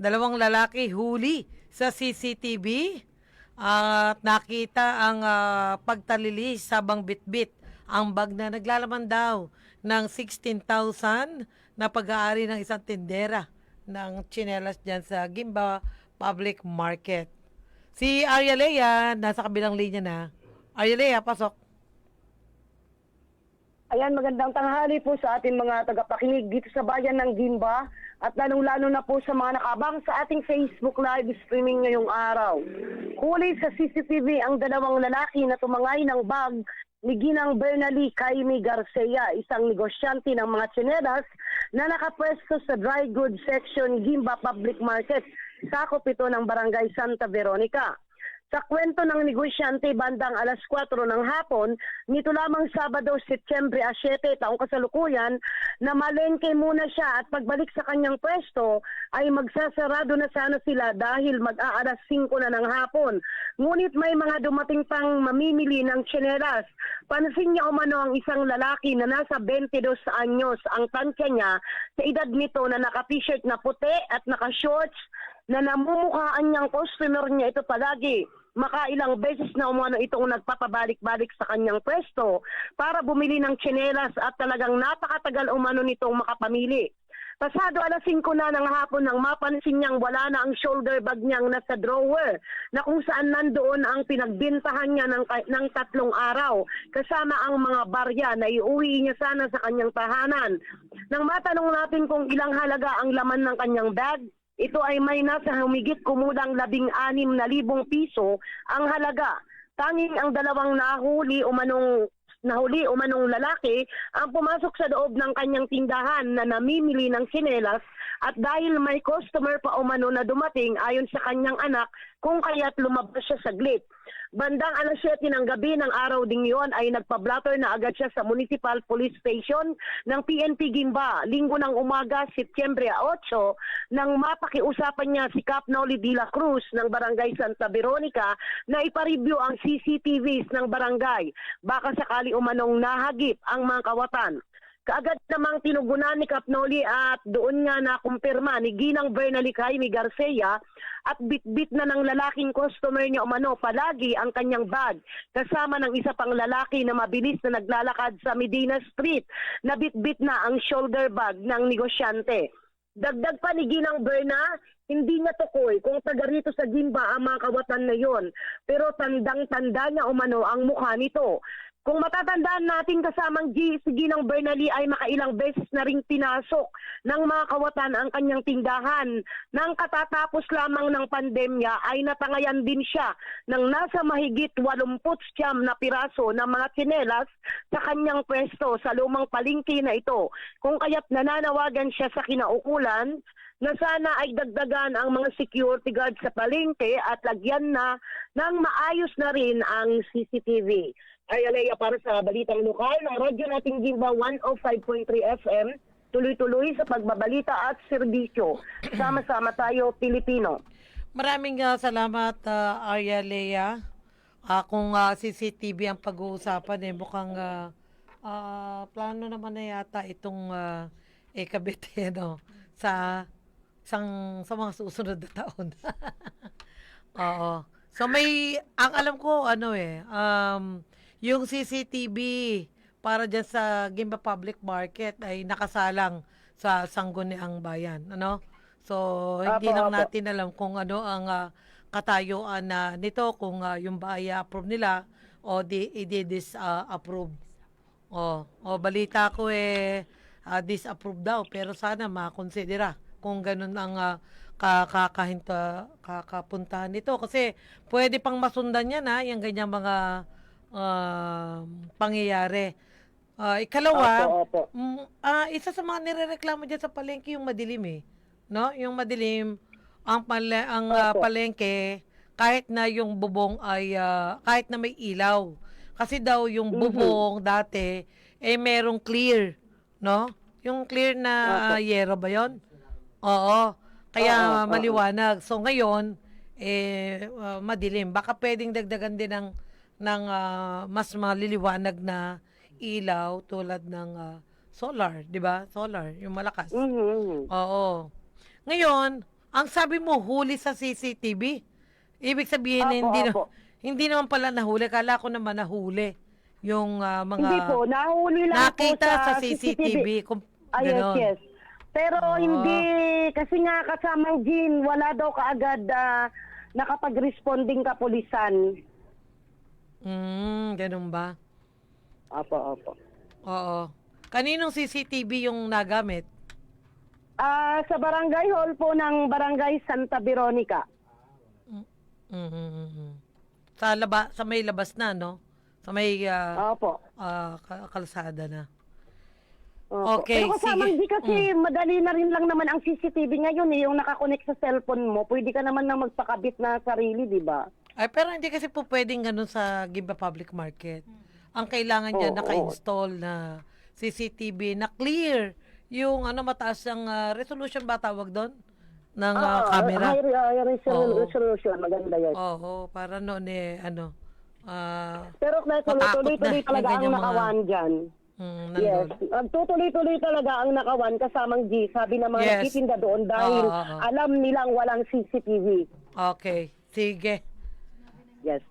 dalawang lalaki huli sa CCTV at nakita ang ah, pagtalilis sabang bitbit ang bag na naglalaman daw ng 16,000 na pag-aari ng isang tindera ng chinelas dyan sa Gimba Public Market. Si Arya Lea, nasa kabilang linya na. Arya Lea, pasok. Ayan, magandang tanghali po sa ating mga tagapakinig dito sa bayan ng Gimba at lalong-lalo na po sa mga nakabang sa ating Facebook live streaming ngayong araw. Huli sa CCTV ang dalawang lalaki na tumangay ng bag ni Ginang Bernally Kaimi Garcia, isang negosyante ng mga tsinelas na nakapwesto sa dry goods section Gimba Public Market, sakop ito ng Barangay Santa Veronica. Sa kwento ng negosyante bandang alas 4 ng hapon, nito lamang Sabado, Setyembre 7, taong kasalukuyan, na malengke muna siya at pagbalik sa kanyang pwesto ay magsasarado na sana sila dahil mag-aalas 5 na ng hapon. Ngunit may mga dumating pang mamimili ng tsinelas. Pansin niya umano ang isang lalaki na nasa 22 anyos ang tansya niya sa edad nito na naka-t-shirt na puti at naka-shorts na namumukhaan niyang customer niya ito palagi makailang beses na umano itong nagpapabalik-balik sa kanyang pwesto para bumili ng tsinelas at talagang napakatagal umano nitong makapamili. Pasado alas 5 na ng hapon nang mapansin niyang wala na ang shoulder bag niyang nasa drawer na kung saan nandoon ang pinagbintahan niya ng, ng tatlong araw kasama ang mga barya na iuwi niya sana sa kanyang tahanan. Nang matanong natin kung ilang halaga ang laman ng kanyang bag, ito ay may nasa humigit kumulang labing anim na libong piso ang halaga. Tanging ang dalawang nahuli umanong nahuli umanong lalaki ang pumasok sa loob ng kanyang tindahan na namimili ng sinelas at dahil may customer pa umano na dumating ayon sa kanyang anak kung kaya't lumabas siya saglit. Bandang alas 7 ng gabi ng araw ding yon ay nagpa-blatter na agad siya sa Municipal Police Station ng PNP Gimba. Linggo ng umaga, Setyembre 8, nang mapakiusapan niya si Cap Noli de la Cruz ng Barangay Santa Veronica na ipareview ang CCTVs ng barangay. Baka sakali umanong nahagip ang mga kawatan. Kaagad namang tinugunan ni Capnoli at doon nga nakumpirma ni Ginang Bernally Jaime Garcia at bitbit na ng lalaking customer niya umano palagi ang kanyang bag kasama ng isa pang lalaki na mabilis na naglalakad sa Medina Street na bitbit na ang shoulder bag ng negosyante. Dagdag pa ni Ginang Berna, hindi niya tukoy kung taga rito sa Gimba ang mga kawatan na yon. Pero tandang-tanda niya umano ang mukha nito. Kung matatandaan natin kasamang G, si Ginang Bernally ay makailang beses na ring pinasok ng mga kawatan ang kanyang tindahan. Nang katatapos lamang ng pandemya ay natangayan din siya ng nasa mahigit 80 siyam na piraso ng mga tsinelas sa kanyang pwesto sa lumang palengke na ito. Kung kaya't nananawagan siya sa kinaukulan na sana ay dagdagan ang mga security guard sa palengke at lagyan na ng maayos na rin ang CCTV. Ay Alea para sa balitang lokal ng radyo nating Gimba 105.3 FM, tuloy-tuloy sa pagbabalita at serbisyo. Sama-sama tayo, Pilipino. Maraming ah, salamat, ah, Arya Lea. Ah, kung ah, CCTV ang pag-uusapan, eh, mukhang ah, ah, plano naman na yata itong uh, ikabit eh, no, sa, sang, sa mga susunod na taon. Oo. So may, ang alam ko, ano eh, um, yung CCTV para dyan sa Gimba Public Market ay nakasalang sa Sangguniang Bayan, ano? So, hindi Apo, lang apo. natin alam kung ano ang ah, katayuan na nito, kung ah, yung ba ay approve nila o di, i-disapprove. o, o balita ko eh, ah, disapprove daw, pero sana makonsidera kung ganun ang ah, kakakahinta, kakapuntahan nito. Kasi pwede pang masundan yan ha, yung ganyang mga ah, pangyayari. Ah, ikalawa, Opo, opo. Mm, ah, isa sa mga nirereklamo diyan sa palengke yung madilim eh. No? Yung madilim ang pale, ang Opo. palengke kahit na yung bubong ay ah, kahit na may ilaw. Kasi daw yung Mhm. bubong dati eh merong clear, no? Yung clear na ah, yero ba 'yon? Oo. Kaya Oo, oo. maliwanag. So ngayon eh ah, madilim. Baka pwedeng dagdagan din ng ng ah, mas maliliwanag na ilaw tulad ng ah, solar, 'di ba? Solar, yung malakas. Mhm. Oo. Ngayon, Ang sabi mo, huli sa CCTV. Ibig sabihin, Apo, hindi, na, apo. hindi naman pala nahuli. Kala ko naman nahuli yung ah, mga Hindi po, nahuli lang nakita po sa CCTV. Kung, Ah, yes, yes. Pero Ah. hindi, kasi nga kasamang Jean, wala daw kaagad ah, nakapag-responding kapulisan. Mm, ganun ba? Opo, opo. Oo. Kaninong CCTV yung nagamit? Ah, sa barangay hall po ng barangay Santa Veronica. mm Sa laba, sa may labas na, no? Sa may ah, Opo. ah, ka- kalsada na. Opo. Okay, Pero kasamang sige. di kasi madali na rin lang naman ang CCTV ngayon eh, yung nakakonect sa cellphone mo. Pwede ka naman na magpakabit na sarili, di ba? Ay, pero hindi kasi po pwedeng ganun sa Gimba Public Market. Ang kailangan dyan, Oo, naka-install na CCTV na clear. Yung ano, mataas ang ah, resolution ba tawag doon? Ng ah, Ah, camera. High, high resol- Oo. resolution, maganda yan. Oo, para noon eh, ano, ah, Pero na Matakot tuloy-tuloy na talaga yung ang ganyan mga- nakawan dyan. mm, Yes. nandun. Ang tutuloy-tuloy talaga ang nakawan kasamang G. Sabi ng mga Yes. nagtitinda doon dahil Oo, oo. alam nilang walang CCTV. Okay, sige. Yes.